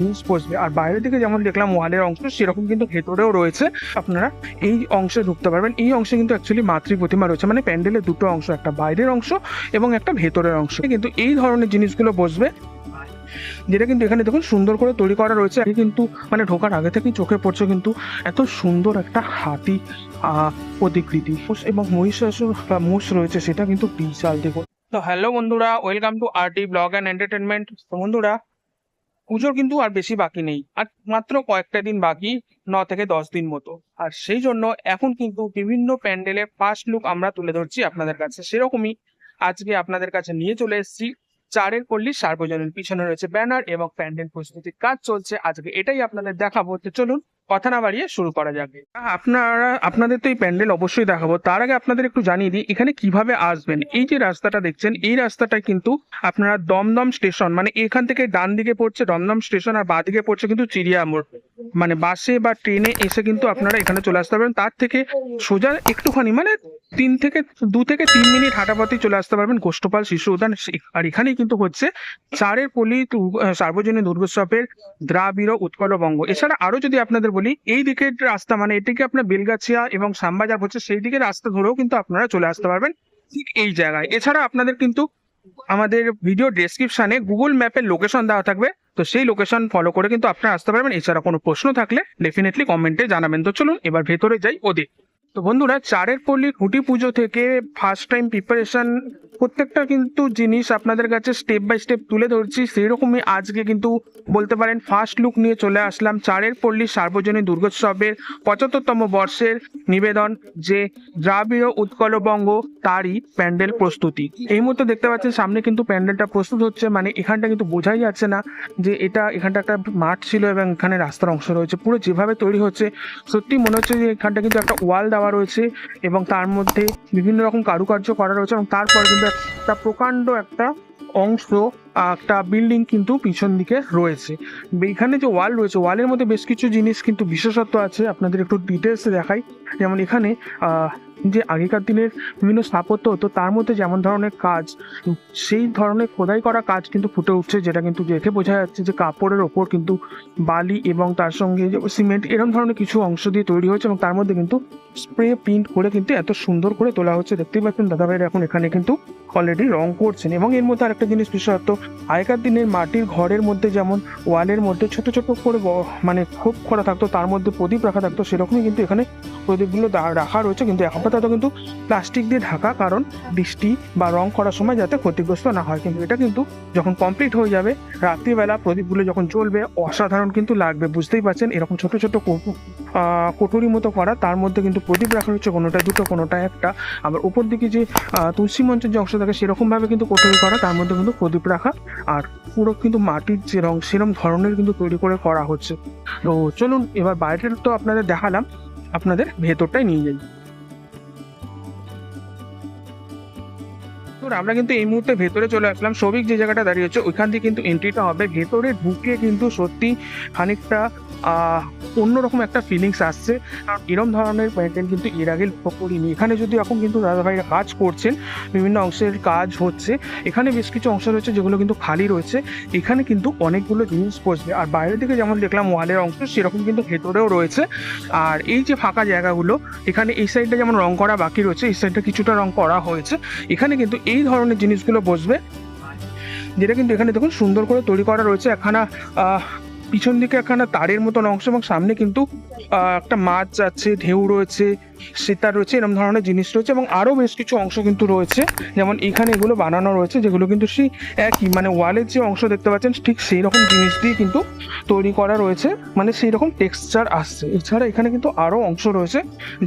জিনিস বসবে আর বাইরের দিকে যেমন দেখলাম ওয়ালের অংশ, সেরকম কিন্তু ভেতরেও রয়েছে। আপনারা এই অংশে ঢুকতে পারবেন। এই অংশে কিন্তু অ্যাকচুয়ালি মাতৃ প্রতিমা রয়েছে। মানে প্যান্ডেলের দুটো অংশ, একটা বাইরের অংশ এবং একটা ভেতরের অংশ। কিন্তু এই ধরনের জিনিসগুলো বসবে। যেটা কিন্তু এখানে দেখুন সুন্দর করে তৈরি করা রয়েছে। কিন্তু মানে ঢোকার আগে থেকেই চোখে পড়ছে কিন্তু এত সুন্দর একটা হাতি প্রতিকৃতি। এবং মহিষাসুর বা মোষ রয়েছে, সেটা কিন্তু বিশাল দেখুন। তো হ্যালো বন্ধুরা welcome to RT blog and entertainment বন্ধুরা পুজোর কিন্তু আর বেশি বাকি নেই, আর মাত্র কয়েকটা দিন বাকি, ন থেকে দশ দিন মতো। আর সেই জন্য এখন কিন্তু বিভিন্ন প্যান্ডেলের ফার্স্ট লুক আমরা তুলে ধরছি আপনাদের কাছে। সেরকমই আজকে আপনাদের কাছে নিয়ে চলে এসেছি। চারের পল্লী সার্বজনীন, পিছনে রয়েছে ব্যানার এবং প্যান্ডেল প্রস্তুতির কাজ চলছে। আজকে এটাই আপনাদের দেখাবো। তো চলুন কথা না বাড়িয়ে শুরু করা যাবে আপনারা, আপনাদের তো এই প্যান্ডেল অবশ্যই দেখাবো। তার আগে আপনাদের একটু জানিয়ে দিই, এখানে কীভাবে আসবেন? এই যে রাস্তাটা দেখছেন, এই রাস্তাটা কিন্তু আপনারা দমদম স্টেশন মানে এখান থেকে ডান দিকে পড়ছে দমদম স্টেশন আর বাঁ দিকে পড়ছে কিন্তু চিড়িয়া মোড়। মানে বাসে বা ট্রেনে এসে কিন্তু আপনারা এখানে চলে আসতে পারবেন। তার থেকে সোজা একটুখানি মানে তিন থেকে দু থেকে তিন মিনিট হাঁটাপথেই চলে আসতে পারবেন গোষ্ঠপাল শিশু উদ্যান। আর এখানেই কিন্তু হচ্ছে চারের পলি সার্বজনীন দুর্গোৎসবের দ্রাবিড় উৎকলবঙ্গ। এছাড়া আরও যদি আপনাদের বলি, এই দিকের রাস্তা মানে এটিকে আপনার বেলগাছিয়া এবং শ্যামবাজার হচ্ছে সেই দিকের রাস্তা ধরেও কিন্তু আপনারা চলে আসতে পারবেন ঠিক এই জায়গায়। এছাড়া আপনাদের কিন্তু আমাদের ভিডিও ডেসক্রিপশনে গুগল ম্যাপের লোকেশন দেওয়া থাকবে, তো সেই লোকেশন ফলো করে কিন্তু আপনারা আসতে পারবেন। এছাড়া কোনো প্রশ্ন থাকলে ডেফিনেটলি কমেন্টে জানাবেন। তো চলুন এবার ভেতরে যাই ওদের তো বন্ধুরা, চারের পল্লী খুঁটি পুজো থেকে ফার্স্ট টাইম প্রিপারেশন প্রত্যেকটা কিন্তু জিনিস আপনাদের কাছে স্টেপ বাই স্টেপ তুলে ধরছি। সেই রকমই আজকে কিন্তু বলতে পারেন ফার্স্ট লুক নিয়ে চলে আসলাম চারের পল্লী সার্বজনীন দুর্গোৎসবের পঁচাত্তরতম বর্ষের নিবেদন যে দ্রাবিড় উৎকলবঙ্গ তারই প্যান্ডেল প্রস্তুতি। এই মুহূর্তে দেখতে পাচ্ছেন সামনে কিন্তু প্যান্ডেলটা প্রস্তুত হচ্ছে মানে এখানটা কিন্তু বোঝাই যাচ্ছে না যে এটা এখানটা একটা মাঠ ছিল এবং এখানে রাস্তার অংশ রয়েছে। পুরো যেভাবে তৈরি হচ্ছে সত্যি মনে হচ্ছে যে এখানটা কিন্তু একটা ওয়াল দেওয়া রয়েছে এবং তার মধ্যে বিভিন্ন রকম কারুকার্য করা রয়েছে এবং তারপরে কিন্তু একটা প্রকাণ্ড একটা অংশ একটা বিল্ডিং কিন্তু পিছন দিকে রয়েছে। এখানে যে ওয়াল রয়েছে ওয়ালের মধ্যে বেশ কিছু জিনিস কিন্তু বিশেষত্ব আছে, আপনাদের একটু ডিটেলসে দেখাই। যেমন এখানে যে আগেকার দিনের বিভিন্ন স্থাপত্য হতো, তার মধ্যে যেমন ধরনের কাজ, সেই ধরনের খোদাই করা কাজ কিন্তু ফুটে উঠছে, যেটা কিন্তু দেখে বোঝা যাচ্ছে যে কাপড়ের ওপর কিন্তু বালি এবং তার সঙ্গে সিমেন্ট এরকম ধরনের কিছু অংশ দিয়ে তৈরি হয়েছে এবং তার মধ্যে কিন্তু স্প্রে প্রিন্ট করে কিন্তু এত সুন্দর করে তোলা হচ্ছে। দেখতেই পাচ্ছেন দাদাভাইরা এখন এখানে কিন্তু অলরেডি রং করছেন এবং এর মধ্যে আরেকটা জিনিস বিশেষত্ব আগেকার দিনের মাটির ঘরের মধ্যে যেমন ওয়ালের মধ্যে ছোট ছোট করে মানে খোপ করা থাকতো, তার মধ্যে প্রদীপ রাখা থাকতো, সেরকমই কিন্তু এখানে প্রদীপগুলো রাখা রয়েছে। কিন্তু আপাতত কিন্তু প্লাস্টিক দিয়ে ঢাকা, কারণ বৃষ্টি বা রং করার সময় যাতে ক্ষতিগ্রস্ত না হয়। কিন্তু এটা কিন্তু যখন কমপ্লিট হয়ে যাবে, রাত্রিবেলা প্রদীপগুলো যখন জ্বলবে, অসাধারণ কিন্তু লাগবে, বুঝতেই পারছেন? এরকম ছোট ছোট কোটরি মতো করা, তার মধ্যে কিন্তু প্রদীপ রাখা হচ্ছে কোনোটা দুটো, কোনোটা একটা। আবার উপর দিকে যে তুলসী মঞ্চের যে অংশ থাকে সেরকম ভাবে কিন্তু কোটরি করা, তার মধ্যে কিন্তু প্রদীপ রাখা আর পুরো কিন্তু মাটির যে রং, সেরম ধরনের কিন্তু তৈরি করে করা হচ্ছে। তো চলুন, এবার বাইরের তো আপনাদের দেখালাম, আপনাদের ভেতরটাই নিয়ে যাই। তো আমরা কিন্তু এই মুহূর্তে ভেতরে চলে আসলাম। সবিক যে জায়গাটা দাঁড়িয়ে হচ্ছে ওইখান দিয়ে কিন্তু এন্ট্রিটা হবে। ভেতরে ঢুকে কিন্তু সত্যি খানিকটা অন্যরকম একটা ফিলিংস আসছে। কারণ এরম ধরনের প্যান্ডেল কিন্তু এর আগে লক্ষ্য করিনি। এখানে যদি এখন কিন্তু দাদাভাইরা কাজ করছেন, বিভিন্ন অংশের কাজ হচ্ছে, এখানে বেশ কিছু অংশ রয়েছে যেগুলো কিন্তু খালি রয়েছে। এখানে কিন্তু অনেকগুলো জিনিস বসবে। আর বাইরের দিকে যেমন দেখলাম ওয়ালের অংশ, সেরকম কিন্তু ভেতরেও রয়েছে। আর এই যে ফাঁকা জায়গাগুলো, এখানে এই সাইডটা যেমন রং করা বাকি রয়েছে, এই সাইডটা কিছুটা রং করা হয়েছে। এখানে কিন্তু এই ধরনের জিনিসগুলো বসবে। যেটা কিন্তু এখানে দেখুন সুন্দর করে তৈরি করা রয়েছে। একখানা পিছন দিকে একখানা তারের মতন অংশ এবং সামনে কিন্তু একটা মাছ যাচ্ছে ঢেউ রয়েছে সেতা রয়েছে এরকম ধরনের জিনিস রয়েছে এবং আরও বেশ কিছু অংশ কিন্তু রয়েছে। যেমন এখানে এগুলো বানানো রয়েছে, যেগুলো কিন্তু সেই একই মানে ওয়ালের যে অংশ দেখতে পাচ্ছেন, ঠিক সেই রকম জিনিস দিয়ে কিন্তু তৈরি করা রয়েছে মানে সেই রকম টেক্সচার আসছে। এছাড়া এখানে কিন্তু আরও অংশ রয়েছে,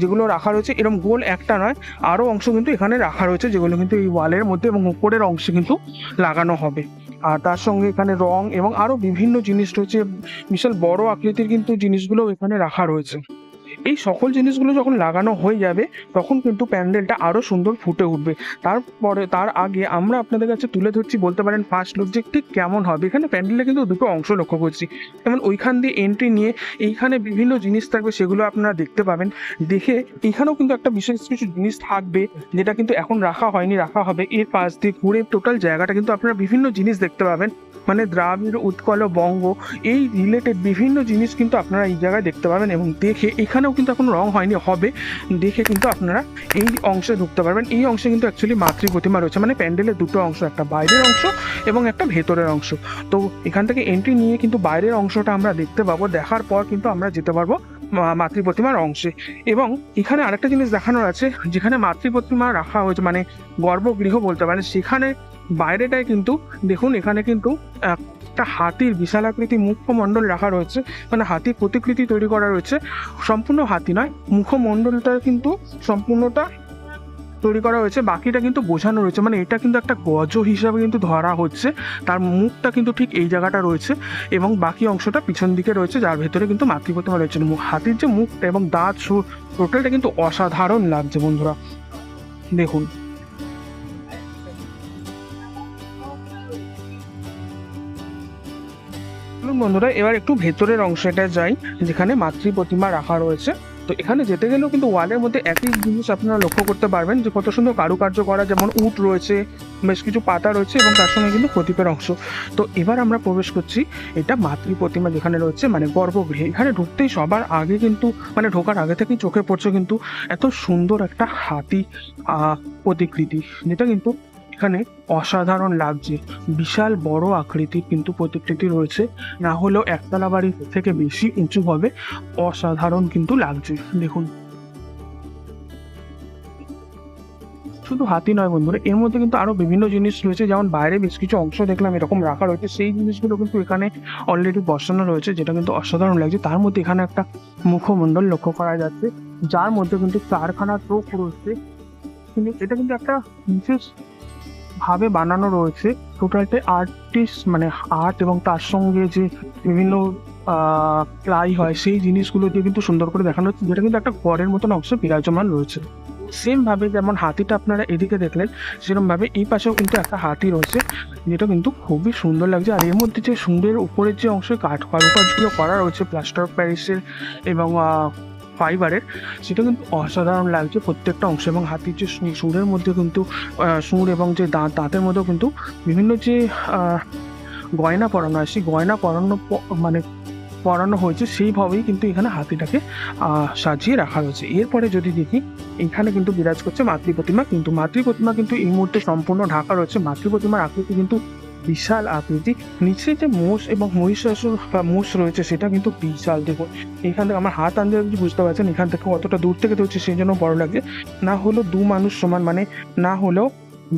যেগুলো রাখা রয়েছে এরকম গোল একটা নয় আরও অংশ কিন্তু এখানে রাখা রয়েছে, যেগুলো কিন্তু এই ওয়ালের মধ্যে এবং উপরের অংশে কিন্তু লাগানো হবে। আর তার সঙ্গে এখানে রং এবং আরও বিভিন্ন জিনিস রয়েছে। বিশাল বড় আকৃতির কিন্তু জিনিসগুলো এখানে রাখা রয়েছে। এই সকল জিনিসগুলো যখন লাগানো হয়ে যাবে, তখন কিন্তু প্যান্ডেলটা আরও সুন্দর ফুটে উঠবে। তারপরে, তার আগে আমরা আপনাদের কাছে তুলে ধরছি, বলতে পারেন ফার্স্ট লুক যে ঠিক কেমন হবে। এখানে প্যান্ডেলে কিন্তু দুটো অংশ লক্ষ্য করছি। যেমন ওইখান দিয়ে এন্ট্রি নিয়ে এইখানে বিভিন্ন জিনিস থাকবে, সেগুলো আপনারা দেখতে পাবেন। দেখে এখানেও কিন্তু একটা বিশেষ কিছু জিনিস থাকবে, যেটা কিন্তু এখন রাখা হয়নি, রাখা হবে। এর পাশ দিয়ে ঘুরে টোটাল জায়গাটা কিন্তু আপনারা বিভিন্ন জিনিস দেখতে পাবেন। মানে দ্রাবিড়, উৎকল, বঙ্গ, এই রিলেটেড বিভিন্ন জিনিস কিন্তু আপনারা এই জায়গায় দেখতে পাবেন এবং দেখে এখানেও কিন্তু এখন রং হয়নি, হবে। দেখে কিন্তু আপনারা এই অংশে ঢুকতে পারবেন। এই অংশে কিন্তু অ্যাকচুয়ালি মাতৃ প্রতিমা রয়েছে মানে প্যান্ডেলের দুটো অংশ, একটা বাইরের অংশ এবং একটা ভেতরের অংশ। তো এখান থেকে এন্ট্রি নিয়ে কিন্তু বাইরের অংশটা আমরা দেখতে পাবো। দেখার পর কিন্তু আমরা যেতে পারব মাতৃ প্রতিমার অংশে। এবং এখানে আরেকটা জিনিস দেখানোর আছে, যেখানে মাতৃ প্রতিমা রাখা হয়েছে মানে গর্ভগৃহ বলতে পারেন, সেখানে বাইরেটায় কিন্তু দেখুন, এখানে কিন্তু একটা হাতির বিশাল আকৃতি মুখমণ্ডল রাখা রয়েছে। মানে হাতির প্রতিকৃতি তৈরি করা রয়েছে। সম্পূর্ণ হাতি নয় মুখমণ্ডলটা কিন্তু সম্পূর্ণটা তৈরি করা হয়েছে। বাকিটা কিন্তু বোঝানো রয়েছে। মানে এটা কিন্তু একটা গজ হিসাবে কিন্তু ধরা হচ্ছে। তার মুখটা কিন্তু ঠিক এই জায়গাটা রয়েছে এবং বাকি অংশটা পিছন দিকে রয়েছে, যার ভেতরে কিন্তু মাতৃপ্রতিমা রয়েছে। হাতির যে মুখটা এবং দাঁত সুর টোটালটা কিন্তু অসাধারণ লাগছে বন্ধুরা। দেখুন। চলুন বন্ধুরা, এবার একটু ভেতরের অংশটা যাই, যেখানে মাতৃ প্রতিমা রাখা রয়েছে। তো এখানে যেতে গেলেও কিন্তু ওয়ালের মধ্যে একই জিনিস আপনারা লক্ষ্য করতে পারবেন যে কত সুন্দর কারুকার্য করা, যেমন উট রয়েছে, বেশ কিছু পাতা রয়েছে এবং তার সঙ্গে কিন্তু প্রদীপের অংশ। তো এবার আমরা প্রবেশ করছি, এটা মাতৃ প্রতিমা যেখানে রয়েছে মানে গর্ভগৃহে। এখানে ঢুকতেই সবার আগে কিন্তু মানে ঢোকার আগে থেকেই চোখে পড়ছে কিন্তু এত সুন্দর একটা হাতি প্রতিকৃতি, যেটা কিন্তু এখানে অসাধারণ লাগছে। বিশাল বড় আকৃতির কিন্তু প্রতিকৃতি রয়েছে। না হলেও একতলা বাড়ি থেকে বেশি উঁচু হবে, অসাধারণ কিন্তু লাগছে। দেখুন। শুধু হাতি নয় বন্ধুরা, এর মধ্যে কিন্তু আরও বিভিন্ন জিনিস রয়েছে। যেমন বাইরে বেশ কিছু অংশ দেখলাম, এরকম রাখা রয়েছে। সেই জিনিসগুলো কিন্তু এখানে অলরেডি বসানো রয়েছে, যেটা কিন্তু অসাধারণ লাগছে। তার মধ্যে এখানে একটা মুখমণ্ডল লক্ষ্য করা যাচ্ছে, যার মধ্যে কিন্তু চারখানা চোখ রয়েছে। কিন্তু এটা কিন্তু একটা বিশেষ ভাবে বানানো রয়েছে। টোটালটা আর্টিস্ট মানে আর্ট এবং তার সঙ্গে যে বিভিন্ন প্লাই হয়, সেই জিনিসগুলো দিয়ে কিন্তু সুন্দর করে দেখানো হচ্ছে, যেটা কিন্তু একটা ঘরের মতন অংশ বিরাজমান রয়েছে। সেম ভাবে যেমন হাতিটা আপনারা এদিকে দেখলেন সেরকম ভাবে এই পাশেও কিন্তু একটা হাতি রয়েছে, যেটা কিন্তু খুবই সুন্দর লাগছে। আর এর মধ্যে যে সুন্দর উপরের যে অংশে কাঠ কারুকাজগুলো করা রয়েছে প্লাস্টার অফ প্যারিসের এবং ফাইবারের, সেটা কিন্তু অসাধারণ লাগছে প্রত্যেকটা অংশ এবং হাতির যে সুরের মধ্যে কিন্তু সুর এবং যে দাঁত, দাঁতের মধ্যেও কিন্তু বিভিন্ন যে গয়না পরানো হয়, সেই গয়না পরানো মানে পরানো হয়েছে, সেইভাবেই কিন্তু এখানে হাতিটাকে সাজিয়ে রাখা হয়েছে। এরপরে যদি দেখি, এখানে কিন্তু বিরাজ করছে মাতৃ প্রতিমা কিন্তু মাতৃ প্রতিমা কিন্তু এই মুহূর্তে সম্পূর্ণ ঢাকা রয়েছে। মাতৃ প্রতিমার আকৃতি কিন্তু বিশাল আকৃতি। নিচে যে মোষ এবং মহিষাসুর বা মোষ রয়েছে, সেটা কিন্তু বিশাল, দেখুন। এখান থেকে আমার হাত আন্দাজ বুঝতে পারছেন, এখান থেকে অতটা দূর থেকে ধরছে, সেই জন্য বড় লাগে না হলেও দু মানুষ সমান মানে না হলেও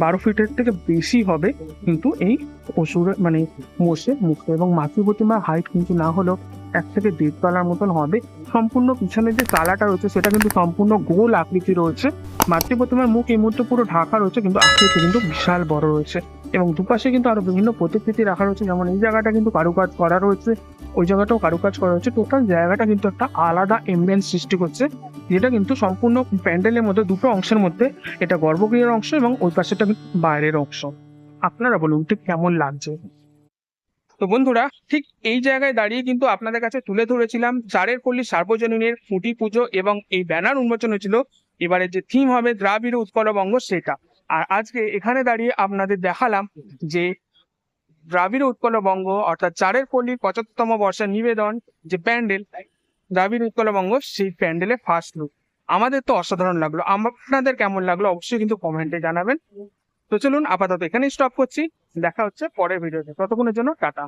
বারো ফিটের থেকে বেশি হবে কিন্তু এই অসুরের মানে মোষের মুখটা এবং মাতৃ প্রতিমার হাইট কিন্তু না হলেও এক থেকে দেড় তলার মতন হবে। সম্পূর্ণ পিছনে যে তালাটা রয়েছে, সেটা কিন্তু সম্পূর্ণ গোল আকৃতি রয়েছে। মাতৃ প্রতিমার মুখ এই মুহূর্তে পুরো ঢাকা রয়েছে, কিন্তু আকৃতি কিন্তু বিশাল বড় রয়েছে। এবং দুপাশে কিন্তু আরও বিভিন্ন প্রতিকৃতি রাখা রয়েছে। যেমন এই জায়গাটা কিন্তু কারুকাজ করা রয়েছে, ওই জায়গাটাও কারুকাজ করা রয়েছে টোটাল জায়গাটা কিন্তু একটা আলাদা এমবিয়েন্স সৃষ্টি করছে, যেটা কিন্তু সম্পূর্ণ প্যান্ডেলের মধ্যে, দুটো অংশের মধ্যে, এটা গর্ভগৃহের অংশ এবং ওই পাশেটা বাইরের অংশ। আপনারা বলুন, ঠিক কেমন লাগছে? তো বন্ধুরা, ঠিক এই জায়গায় দাঁড়িয়ে কিন্তু আপনাদের কাছে তুলে ধরেছিলাম চারের পল্লী সার্বজনীনের ফুটি পুজো এবং এই ব্যানার উন্মোচন হয়েছিল। এবারে যে থিম হবে, দ্রাবিড় উৎকলবঙ্গ সেটা। আর আজকে এখানে দাঁড়িয়ে আপনাদের দেখালাম যে দ্রাবিড় উৎকল বঙ্গ অর্থাৎ চারের পল্লীর পঁচাত্তরতম বর্ষের নিবেদন যে প্যান্ডেল, দ্রাবিড় উৎকলবঙ্গ সেই প্যান্ডেলের ফার্স্ট লুক আমাদের তো অসাধারণ লাগল। আপনাদের কেমন লাগল অবশ্যই কিন্তু কমেন্টে জানাবেন। তো চলুন আপাতত এখানেই স্টপ করছি। দেখা হচ্ছে পরের ভিডিওতে ততক্ষণের জন্য টাটা।